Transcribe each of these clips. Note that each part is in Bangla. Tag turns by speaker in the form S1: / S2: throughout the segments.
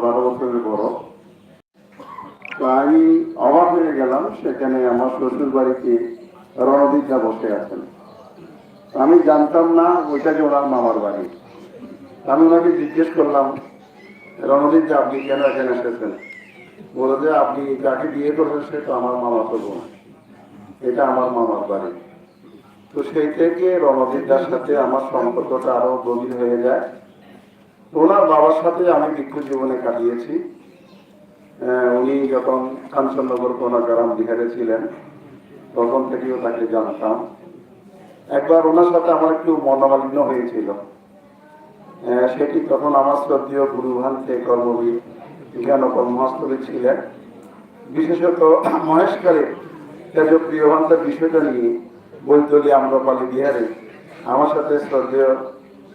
S1: বারো বছরের বড়। তো আমি অবাক হয়ে গেলাম, সেখানে আমার শ্বশুর বাড়িতে রণদীপা বসে আছেন। আমি জানতাম না ওইটা যে ওনার মামার বাড়ি। আমি ওনাকে জিজ্ঞেস করলাম রণদীপ যে আপনি কেন এখানে এসেছেন? বলে যে, আপনি যাকে বিয়ে করবেন সে তো আমার মামা তো বোন। এটা আমার মামার বাড়ি। তো সেই থেকে রণদীপদার সাথে আমার সম্পর্কটা আরও গভীর হয়ে যায়। ওনার বাবার সাথে আমি ভিক্ষু জীবনে কাটিয়েছি। উনি যখন কাঞ্চননগর কোনাগারাম বিহারে ছিলেন, তখন থেকেও তাকে জানতাম। একবার ওনার সাথে আমার একটু মনোমালিন্য হয়েছিল। সেটি তখন আমার শ্রদ্ধীয় গুরুভান্তে কর্মবীর জ্ঞান কর্মস্থলে ছিলেন। বিশেষত মহেশকালে তেজপ্রিয় ভান্তার বিষয়টা নিয়ে বৈতলি আম্রপালি বিহারে আমার সাথে শ্রদ্ধেয়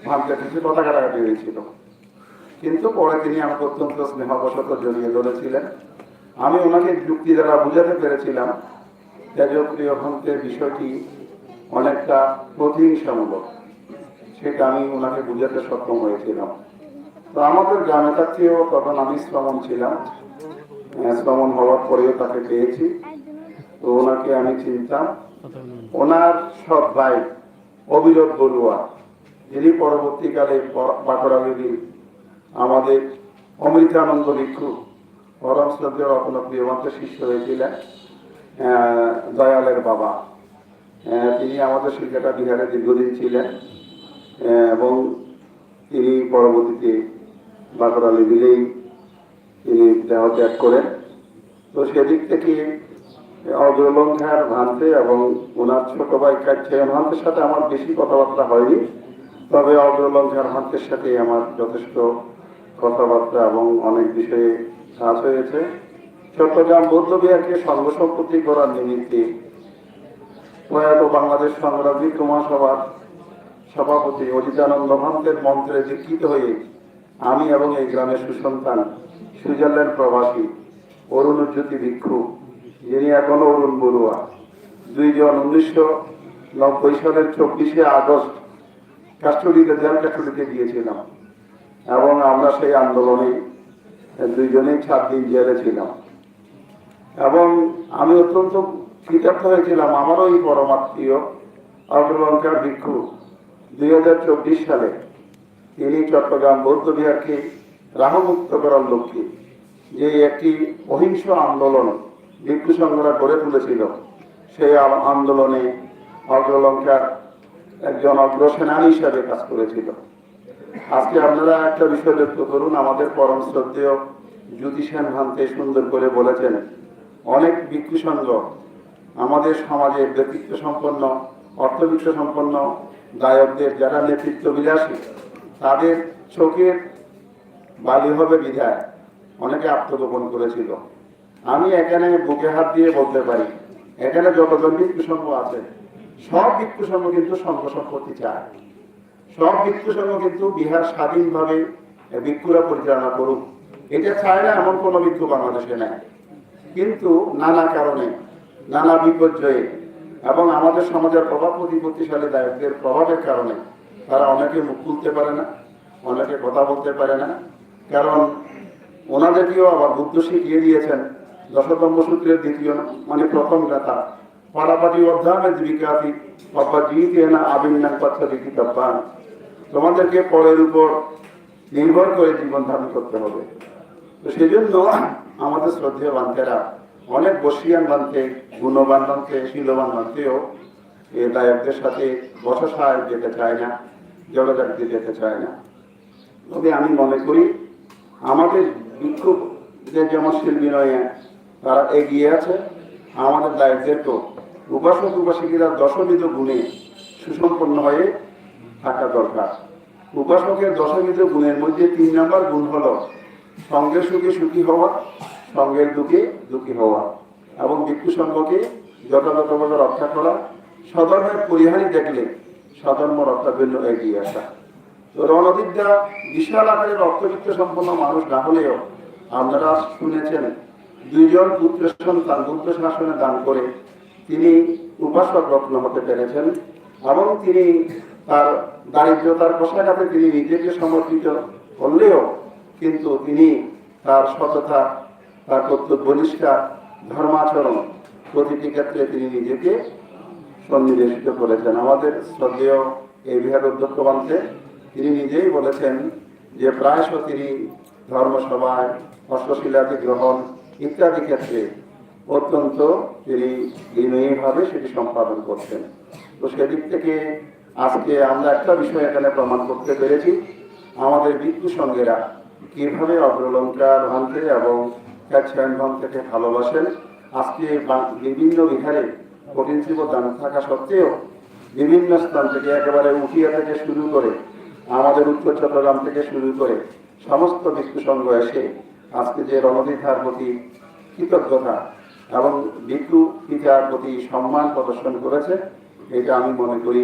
S1: ভান্তে কিছু কথা কাটাকাটি হয়েছিল। কিন্তু পরে তিনি আমাকে অত্যন্ত স্নেহবশত জড়িয়ে ধরেছিলেন। আমি ওনাকে যুক্তি দ্বারা বুঝাতে পেরেছিলাম তেজপ্রিয় ভান্তের বিষয়টি অনেকটা প্রতিহিংসামূলক। সেটা আমি ওনাকে বুঝাতে সক্ষম হয়েছিলাম। তো আমাদের গ্রামে থাকতেও তখন আমি শ্রমণ ছিলাম। শ্রমণ হওয়ার পরেও তাকে পেয়েছি। তো ওনাকে আমি চিনতাম। ওনার সব ভাই অবিরোধ বড়ুয়া, যিনি পরবর্তীকালে বাঁকড়াবেদী আমাদের অমৃতানন্দ ভিক্ষু পরম শ্রদ্ধেয় রত্ন প্রিয়মন্ত্রের শিষ্য হয়েছিলেন দয়ালের বাবা। তিনি আমাদের শিক্ষাটা বিহারে দীর্ঘদিন ছিলেন এবং তিনি পরবর্তীতে বাঁকড়া লেবিলেই তিনি দেহ ত্যাগ করেন। তো সেদিক থেকে অগ্রলঙ্কার ভান্তে এবং ওনার ছোট ভাই কাছে ভান্তের সাথে আমার বেশি কথাবার্তা হয়নি, তবে অগ্রলঙ্কার ভান্তের সাথে আমার যথেষ্ট কথাবার্তা এবং অনেক বিষয়ে কাজ হয়েছে। চট্টগ্রাম বৌদ্ধ বিহারকে সর্বসম্পত্তি করার নিমিত্তে প্রয়াত বাংলাদেশ সংগ্রামী মহাসভার সভাপতি অজিতানন্দ ভান্তের মন্ত্রে দীক্ষিত হয়ে, আমি এবং এই গ্রামের সুসন্তান সুইজারল্যান্ড প্রবাসী অরুণজ্যোতি ভিক্ষু, যিনি এখনও অরুণ বড়ুয়া। দুইজন উনিশশো নব্বই সালের চব্বিশে আগস্ট কাস্টডিতে জেল কাস্টডিতে গিয়েছিলাম। এবং আমরা সেই আন্দোলনে দুইজনেই সাত দিন জেলে ছিলাম। এবং আমি অত্যন্ত কৃতার্থ হয়েছিলাম। আমারও এই পরমাত্মীয় অগ্রলঙ্কার ভিক্ষু দুই হাজার চব্বিশ সালে তিনি চট্টগ্রাম বৌদ্ধ বিহারকে রাহমুক্ত করার লক্ষ্যে যে একটি অহিংস আন্দোলন ভিক্ষু সংঘরা গড়ে তুলেছিল, সেই আন্দোলনে অগ্রলঙ্কার একজন অগ্রসেনানী হিসাবে কাজ করেছিল। আজকে আপনারা একটা বিষয় লক্ষ্য করুন, আমাদের পরম শ্রদ্ধেয় জ্যোতি সেন ভান্তে সুন্দর করে বলেছেন, অনেক সংঘ আমাদের সমাজে ব্যক্তিত্ব সম্পন্ন অর্থবিত্ত সম্পন্ন গায়কদের যারা নেতৃত্ব বিলাসী, তাদের চোখের বালি হবে বিধায় অনেকে আত্মগোপন করেছিল। আমি এখানে বুকে হাত দিয়ে বলতে পারি, এখানে যতজন সংঘ আছে, সব সংঘ কিন্তু সংঘ সম্পত্তি চায়। সব ভিক্ষু সংঘ কিন্তু বিহার স্বাধীনভাবে ভিক্ষুরা পরিচালনা করুক। এটা না এমন কোনো ভিক্ষু বাংলাদেশে নেই। কিন্তু নানা কারণে, নানা বিপর্যয়ে এবং আমাদের সমাজের প্রভাব প্রতিপত্তিশালী দায়কদের প্রভাবের কারণে তারা অনেকে মুখ খুলতে পারে না, অনেকে কথা বলতে পারে না। কারণ ওনাদেরকেও আবার বুদ্ধ শিখিয়ে দিয়েছেন, দশতম সূত্রের দ্বিতীয় মানে প্রথম কথা পাড়াপাটি অধ্যামের জীবিকাতি বাবা জিতে না আবিন্যাং কথা দিকি তব্বান তোমাদেরকে পরের উপর নির্ভর করে জীবন ধারণ করতে হবে। তো সেই জন্য আমাদের শ্রদ্ধেয় বান্তেরা অনেক বসিয়ান বানতে গুণবান বানতে শীলবান বানতেও এ দায়কদের সাথে বসসায় যেতে চায় না জলজাগতে যেতে চায় না। তবে আমি মনে করি আমাদের বিক্ষোভদের যেমন শিল্পী নয় তারা এগিয়ে আছে, আমাদের দায়িত্বেরও উপাসক উপাসিকেরা দশবিধ গুণে সুসম্পন্ন হয়ে থাকা দরকার। উপাসকের দশবিধ গুণের মধ্যে তিন নম্বর গুণ হলো সঙ্গে সুখে সুখী হওয়া, সঙ্গের দুঃখে দুঃখী হওয়া এবং ভিক্ষু সঙ্গকে যথাযথভাবে রক্ষা করা। সধর্মের পরিহারি দেখলে সধর্ম রক্ষার জন্য এগিয়ে আসা। তো রণবিদ্যা বিশাল আকারের রক্তবিত্ত সম্পন্ন মানুষ না হলেও আপনারা শুনেছেন, দুইজন পুত্র সন্তান পুত্র শাসনে দান করে তিনি উপাসক রত্ন হতে পেরেছেন এবং তিনি তার দারিদ্রতার কষাঘাতে তিনি নিজেকে সমর্পিত করলেও কিন্তু তিনি তার সততা, তার কর্তব্যনিষ্ঠা, ধর্মাচরণ প্রতিটি ক্ষেত্রে তিনি নিজেকে সন্নিবেশিত করেছেন। আমাদের শ্রদ্ধেয় এই বিহার অধ্যক্ষ মন্ত্রে তিনি নিজেই বলেছেন যে প্রায়শ তিনি ধর্মসভায় অষ্টশিলাদি গ্রহণ ইত্যাদি ক্ষেত্রে অত্যন্ত তিনি বিনয়ীভাবে সেটি সম্পাদন করতেন তো সেদিক থেকে আজকে আমরা একটা বিষয় এখানে প্রমাণ করতে পেরেছি। আমাদের বিদ্যু সঙ্গেরা কীভাবে অগ্রলঙ্কার ভাঙতে এবং ক্যাটসায়ন ভাঙতে ভালোবাসেন, আজকে বিভিন্ন বিহারে কঠিন দান থাকা সত্ত্বেও বিভিন্ন স্থান থেকে একেবারে উঠিয়া থেকে শুরু করে আমাদের উত্তর চট্টগ্রাম থেকে শুরু করে সমস্ত বিক্ষু সংঘ এসে আজকে যে রণদীধার প্রতি কৃতজ্ঞতা এবং বিক্ষু পিতার প্রতি সম্মান প্রদর্শন করেছে, এটা আমি মনে করি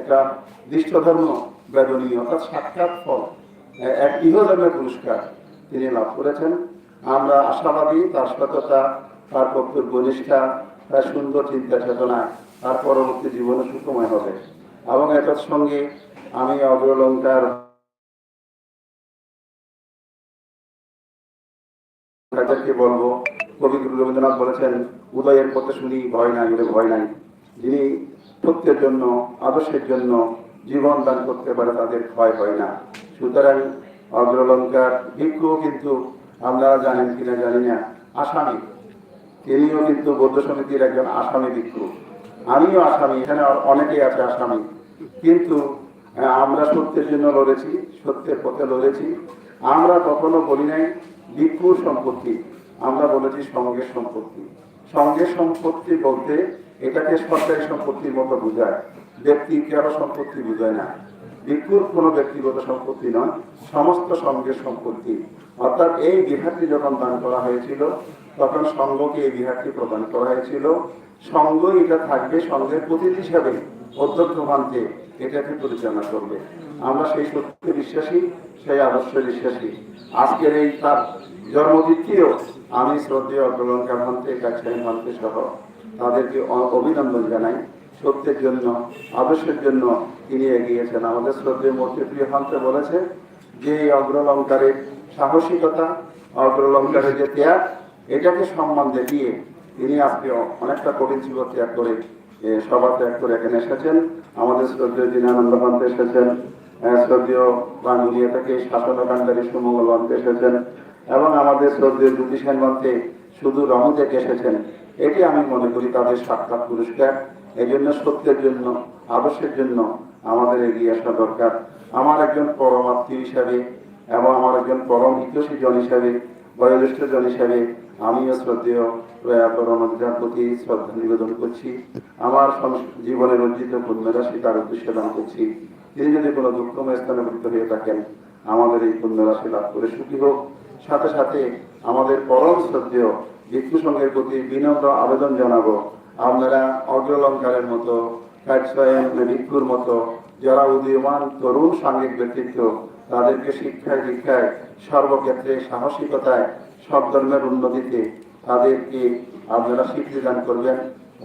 S1: একটা দৃষ্টধর্ম বেদনীয় অর্থাৎ সাক্ষাৎ ফল, এক ইহধর্মের পুরস্কার তিনি লাভ করেছেন। আমরা আশাবাদী, তার সততা, তার কর্তব্য, নিষ্ঠা, তার সুন্দর চিন্তা চেতনা, তার পরবর্তী জীবনে সুখময় হবে। এবং এটার সঙ্গে আমি অগ্রলঙ্কার বলব কবিগুরু রবীন্দ্রনাথ বলেছেন, উদয়ের পথে শুনি, ভয় নাই ভয় নাই। যিনি সত্যের জন্য, আদর্শের জন্য জীবন দান করতে পারে, তাদের ভয় হয় না। সুতরাং অগ্রলঙ্কার ভিক্ষু কিন্তু আপনারা জানেন কিনা জানি না, আসামি। তিনিও কিন্তু বৌদ্ধ সমিতির একজন আসামি ভিক্ষু। আমিও আসামি, এখানে অনেকেই আছে আসামি। কিন্তু আমরা সত্যের জন্য লড়েছি, সত্যের পথে লড়েছি। আমরা কখনো বলি নাই, ভিক্ষুর সম্পত্তি। আমরা বলেছি সঙ্গের সম্পত্তি। সঙ্গের সম্পত্তি বলতে এটাকে সরকারি সম্পত্তির মতো বোঝায়। ব্যক্তি কারও সম্পত্তি বোঝায় না? ভিক্ষুর কোনো ব্যক্তিগত সম্পত্তি নয়, সমস্ত সঙ্গের সম্পত্তি। অর্থাৎ এই বিহারটি যখন দান করা হয়েছিল, তখন সংঘকে এই বিহারটি প্রদান করা হয়েছিল। সংঘ এটা থাকবে সংঘের প্রতীক হিসাবে, অধ্যক্ষ ভান্তে এটাকে পরিচালনা করবে। আমরা সেই সত্যে বিশ্বাসী, সেই আদর্শে বিশ্বাসী। আজকের এই তার জন্মদিনটিও আমি শ্রদ্ধেয় অগ্রলঙ্কা ভান্তে কাছাই ভান্তে সহ তাদেরকে অভিনন্দন জানাই। সত্যের জন্য আদর্শের জন্য তিনি এগিয়েছেন আমাদের শ্রদ্ধেয় মূর্তি প্রিয় ভান্তে বলেছে, যে এই অগ্রলঙ্কারের সাহসিকতা, অগ্রলঙ্কারের যে ত্যাগ, এটাকে সম্মান দেখিয়ে তিনি আজকে অনেকটা কঠিন জীবন ত্যাগ করে সভা ত্যাগ করে এখানে এসেছেন। আমাদের শ্রদ্ধেয় দীনানন্দ ভান্তে এসেছেন শ্রদ্ধেয় বাঙ্গুলিয়া থেকে শাসন কান্ডারী সুমঙ্গল এসেছেন, এবং আমাদের শ্রদ্ধেয় দুটি সেন শুধু রমু থেকে এসেছেন। এটি আমি মনে করি তাদের সাক্ষাৎ পুরস্কার। এই জন্য সত্যের জন্য, আদর্শের জন্য আমাদের এগিয়ে আসা দরকার। আমার একজন পরমাত্মীয় হিসাবে এবং আমার একজন পরম হিতৈষী জন হিসাবে, বয়োজ্যেষ্ঠ জন হিসাবে আমিও শ্রদ্ধেয় প্রয়াত রণদার প্রতি শ্রদ্ধা নিবেদন করছি। আমার জীবনের অর্জিত পুণ্যরাশি তার উদ্দেশ্যে দান করছি। তিনি যদি কোনো দুঃখময় স্থানে ভুক্ত হয়ে থাকেন, আমাদের এই পুণ্যরাশি লাভ করে সুখী হোক। সাথে সাথে আমাদের পরম শ্রদ্ধেয় ভিক্ষু সংঘের প্রতি বিনম্র আবেদন জানাব। আপনারা অগ্রলঙ্কারের মতো ভিক্ষুর মতো, যারা উদীয়মান তরুণ সাংঘিক ব্যক্তিত্ব, তাদেরকে শিক্ষায় দীক্ষায়, সর্বক্ষেত্রে সাহসিকতায়, সব ধর্মের উন্নতিতে তাদেরকে আপনারা স্বীকৃতি দান করবেন,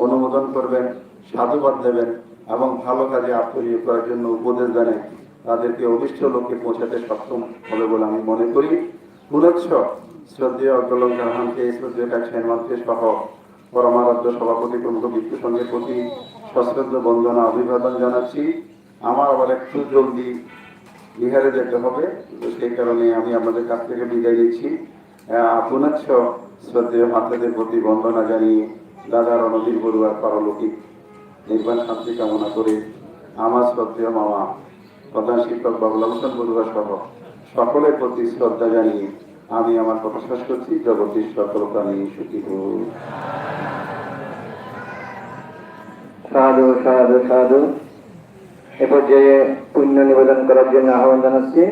S1: অনুমোদন করবেন, সাধুবাদ দেবেন এবং ভালো কাজে আত্মনিয়োগ করার জন্য উপদেশ জানেন তাদেরকে অভিষ্ট লোককে পৌঁছাতে সক্ষম হবে বলে আমি মনে করি। পুরচ্ছ শ্রদ্ধেয় অগ্রলঙ্কার হানকে শ্রদ্ধেয় কাছেন মন্ত্রী সহ পরমারাধ্য সভাপতি প্রমুখ বিক্ষু সংঘের প্রতি সশ্রদ্ধ বন্দনা অভিবাদন জানাচ্ছি। আমার আবার একটু জলদি বিহারে যেতে হবে সেই কারণে আমি আপনাদের কাছ থেকে বিদায় নিচ্ছি। আহ, শ্রদ্ধেয় মাতাদের প্রতি বন্দনা জানিয়ে দাদা রণবীর বড়ুয়ার পারলৌকিক নির্বাণ শান্তি কামনা করে আমার শ্রদ্ধেয় মামা প্রধান শিক্ষক বাবুল হোসেন বড়ুয়া সহ সকলের প্রতি শ্রদ্ধা জানিয়ে আমি আমার কথা শেষ করছি। জগতের সকল প্রাণী সুখী হোক
S2: সাধু সাধু সাধু, এ পর্যায়ে পুণ্য নিবেদন করার জন্য আহ্বান জানাচ্ছি।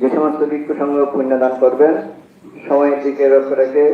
S2: যে সমস্ত ভিক্ষু সংঘ পুণ্য দান করবেন সময় থেকে লক্ষ্য রেখে